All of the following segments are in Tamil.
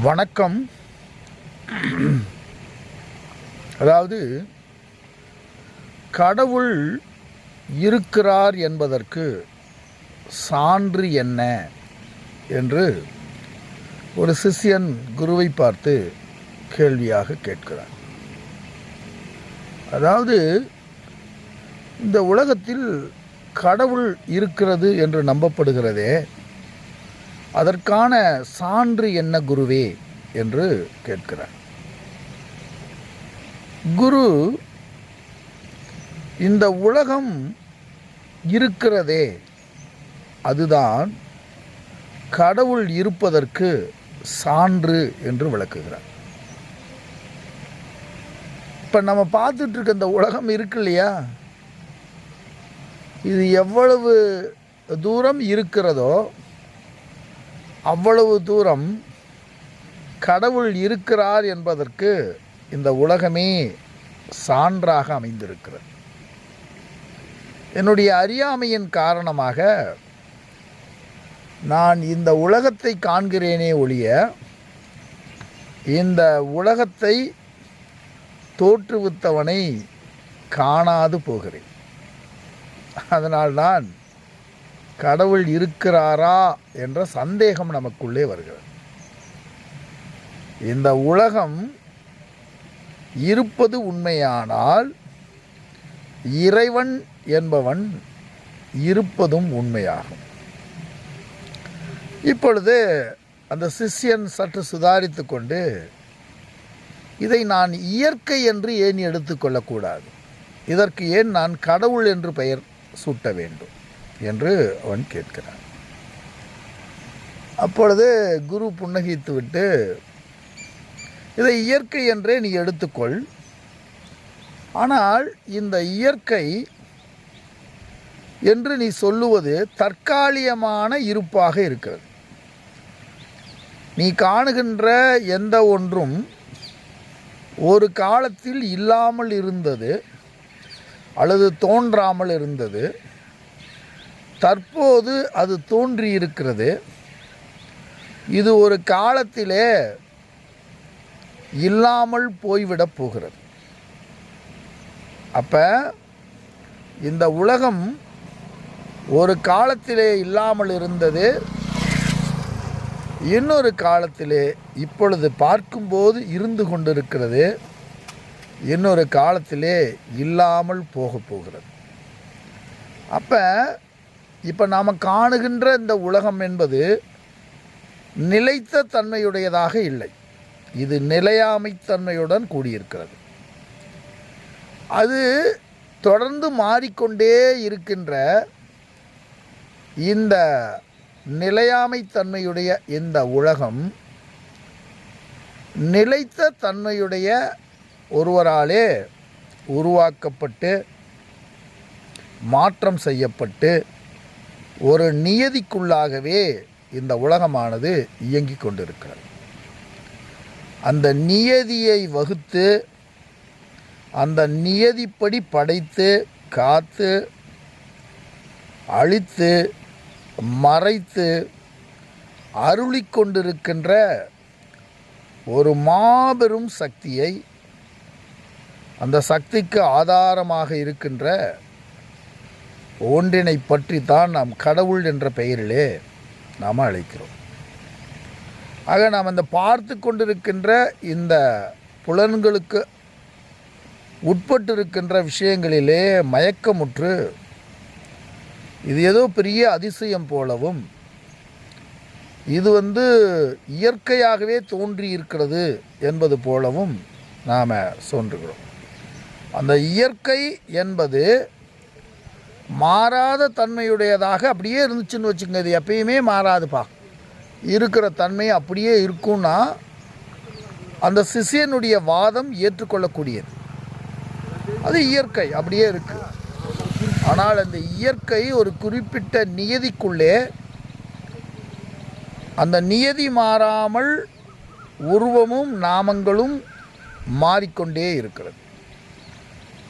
வணக்கம். அதாவது கடவுள் இருக்கிறார் என்பதற்கு சான்று என்ன என்று ஒரு சிஷ்யன் குருவை பார்த்து கேள்வியாக கேட்கிறார் அதாவது இந்த உலகத்தில் கடவுள் இருக்கிறது என்று நம்பப்படுகிறதே அதற்கான சான்று என்ன குருவே? என்று கேட்கிறார். குரு இந்த உலகம் இருக்கிறதே அதுதான் கடவுள் இருப்பதற்கு சான்று என்று விளக்குகிறார். இப்போ நம்ம பார்த்துட்ருக்க இந்த உலகம் இருக்கு இல்லையா? இது எவ்வளவு தூரம் இருக்கிறதோ அவ்வளவு தூரம் கடவுள் இருக்கிறார் என்பதற்கு இந்த உலகமே சான்றாக அமைந்திருக்கிறது. என்னுடைய அறியாமையின் காரணமாக நான் இந்த உலகத்தை காண்கிறேனே ஒழிய இந்த உலகத்தை தோற்றுவித்தவனை காணாது போகிறேன். அதனால்தான் கடவுள் இருக்கிறாரா என்ற சந்தேகம் நமக்குள்ளே வருகிறது. இந்த உலகம் இருப்பது உண்மையானால் இறைவன் என்பவன் இருப்பதும் உண்மையாகும். இப்பொழுது அந்த சிஷ்யன் சற்று சுதாரித்து கொண்டு இதை நான் இயற்கை என்று ஏன் எடுத்துக்கொள்ளக்கூடாது இதற்கு ஏன் நான் கடவுள் என்று பெயர் சூட்ட வேண்டும்? என்று அவன் கேட்கிறான். அப்பொழுது குரு புன்னகித்து விட்டு இதை இயற்கை என்றே நீ எடுத்துக்கொள். ஆனால் இந்த இயற்கை என்று நீ சொல்லுவது தற்காலிகமான இருப்பாக இருக்கிறது. நீ காணுகின்ற எந்த ஒன்றும் ஒரு காலத்தில் இல்லாமல் இருந்தது அல்லது தோன்றாமல் இருந்தது தற்போது அது தோன்றியிருக்கிறது. இது ஒரு காலத்திலே இல்லாமல் போய்விடப் போகிறது. அப்போ இந்த உலகம் ஒரு காலத்திலே இல்லாமல் இருந்தது. இன்னொரு காலத்திலே இப்பொழுது பார்க்கும்போது இருந்து கொண்டிருக்கிறது. இன்னொரு காலத்திலே இல்லாமல் போக போகிறது. அப்போ இப்போ நாம் காணுகின்ற இந்த உலகம் என்பது நிலைத்த தன்மையுடையதாக இல்லை. இது நிலையாமைத்தன்மையுடன் கூடியிருக்கிறது. அது தொடர்ந்து மாறிக்கொண்டே இருக்கின்ற இந்த நிலையாமைத்தன்மையுடைய இந்த உலகம் நிலைத்த தன்மையுடைய ஒருவராலே உருவாக்கப்பட்டு மாற்றம் செய்யப்பட்டு ஒரு நியதிக்குள்ளாகவே இந்த உலகமானது இயங்கிக் கொண்டிருக்கிறது. அந்த நியதியை வகுத்து அந்த நியதிப்படி படைத்து காத்து அழித்து மறைத்து அருளிக் கொண்டிருக்கின்ற ஒரு மாபெரும் சக்தியை அந்த சக்திக்கு ஆதாரமாக இருக்கின்ற ஒன்றினை பற்றி தான் நாம் கடவுள் என்ற பெயரிலே நாம் அழைக்கிறோம். ஆக நாம் அந்த பார்த்து கொண்டிருக்கின்ற இந்த புலன்களுக்கு உட்பட்டிருக்கின்ற விஷயங்களிலே மயக்கமுற்று இது ஏதோ பெரிய அதிசயம் போலவும் இது வந்து இயற்கையாகவே தோன்றி இருக்கிறது என்பது போலவும் நாம் சொல்கிறோம் அந்த இயற்கை என்பது மாறாத தன்மையுடையதாக அப்படியே இருந்துச்சுன்னு வச்சுங்க இது எப்பயுமே மாறாதுப்பா. இருக்கிற தன்மை அப்படியே இருக்கும்னா அந்த சிஷியனுடைய வாதம் ஏற்றுக்கொள்ளக்கூடியது. அது இயற்கை அப்படியே இருக்குது ஆனால் அந்த இயற்கை ஒரு குறிப்பிட்ட நியதிக்குள்ளே அந்த நியதி மாறாமல் உருவமும் நாமங்களும் மாறிக்கொண்டே இருக்கிறது.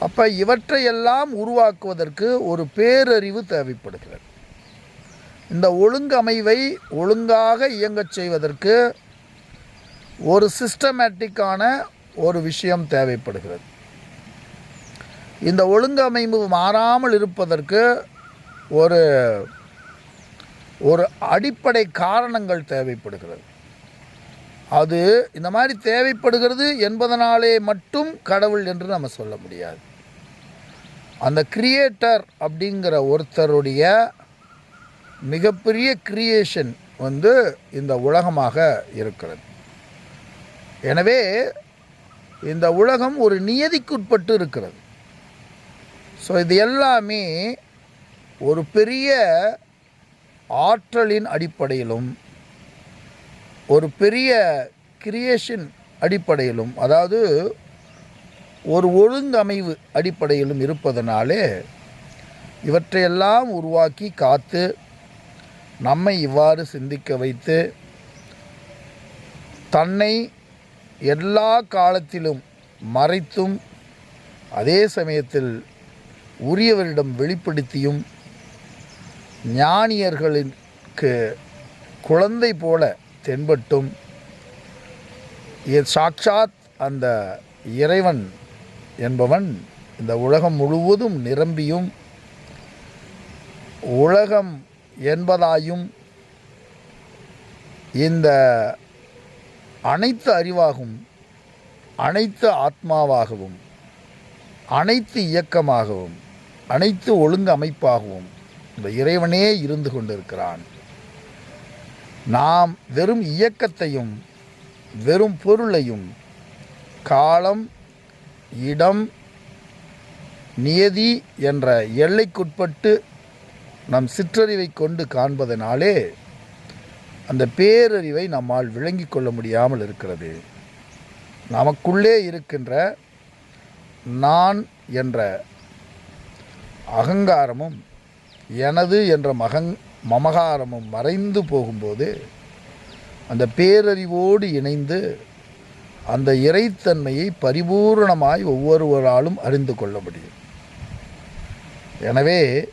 அப்போ இவற்றையெல்லாம் உருவாக்குவதற்கு ஒரு பேரறிவு தேவைப்படுகிறது. இந்த ஒழுங்கமைவை ஒழுங்காக இயங்கச் செய்வதற்கு ஒரு சிஸ்டமேட்டிக்கான ஒரு விஷயம் தேவைப்படுகிறது. இந்த ஒழுங்கமைவு மாறாமல் இருப்பதற்கு ஒரு ஒரு அடிப்படை காரணங்கள் தேவைப்படுகிறது. அது இந்த மாதிரி தேவைப்படுகிறது என்பதனாலே மட்டும் கடவுள் என்று நம்ம சொல்ல முடியாது. அந்த கிரியேட்டர் அப்படிங்கிற ஒருத்தருடைய மிகப்பெரிய கிரியேஷன் வந்து இந்த உலகமாக இருக்கிறது. எனவே இந்த உலகம் ஒரு நியதிக்குட்பட்டு இருக்கிறது. ஸோ இது எல்லாமே ஒரு பெரிய ஆற்றலின் அடிப்படையிலும் ஒரு பெரிய கிரியேஷன் அடிப்படையிலும் அதாவது ஒரு ஒழுங்கமைவு அடிப்படையிலும் இருப்பதனாலே இவற்றையெல்லாம் உருவாக்கி காத்து நம்மை இவ்வாறு சிந்திக்க வைத்து தன்னை எல்லா காலத்திலும் மறைத்தும் அதே சமயத்தில் உரியவரிடம் வெளிப்படுத்தியும் ஞானியர்களுக்கு குழந்தை போல தென்பட்டும். சாட்சாத் அந்த இறைவன் என்பவன் இந்த உலகம் முழுவதும் நிரம்பியும் உலகம் என்பதாயும் இந்த அனைத்து அறிவாகும் அனைத்து ஆத்மாவாகவும் அனைத்து இயக்கமாகவும் அனைத்து ஒழுங்கு அமைப்பாகவும் இந்த இறைவனே இருந்து கொண்டிருக்கிறான். நாம் வெறும் இயக்கத்தையும் வெறும் பொருளையும் காலம் இடம் நியதி என்ற எல்லைக்குட்பட்டு நம் சிற்றறிவை கொண்டு காண்பதனாலே அந்த பேரறிவை நம்மால் விளங்கிக் கொள்ள முடியாமல் இருக்கிறது. நமக்குள்ளே இருக்கின்ற நான் என்ற அகங்காரமும் எனது என்ற மகங் மமகாரமும் மறைந்து போகும்போது அந்த பேரறிவோடு இணைந்து அந்த இறைத்தன்மையை பரிபூரணமாய் ஒவ்வொருவராலும் அறிந்து கொள்ள முடியும். எனவே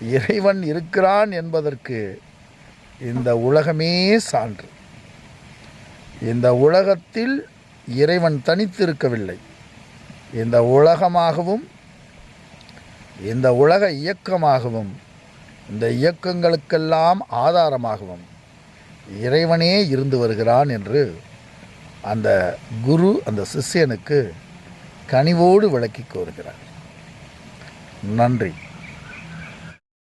இறைவன் இருக்கிறான் என்பதற்கு இந்த உலகமே சான்று. இந்த உலகத்தில் இறைவன் தனித்திருக்கவில்லை. இந்த உலகமாகவும் இந்த உலக இயக்கமாகவும் இந்த இயக்கங்களுக்கெல்லாம் ஆதாரமாகவும் இறைவனே இருந்து வருகிறான் என்று அந்த குரு அந்த சிஷ்யனுக்கு கனிவோடு விளக்கி கோருகிறார் நன்றி.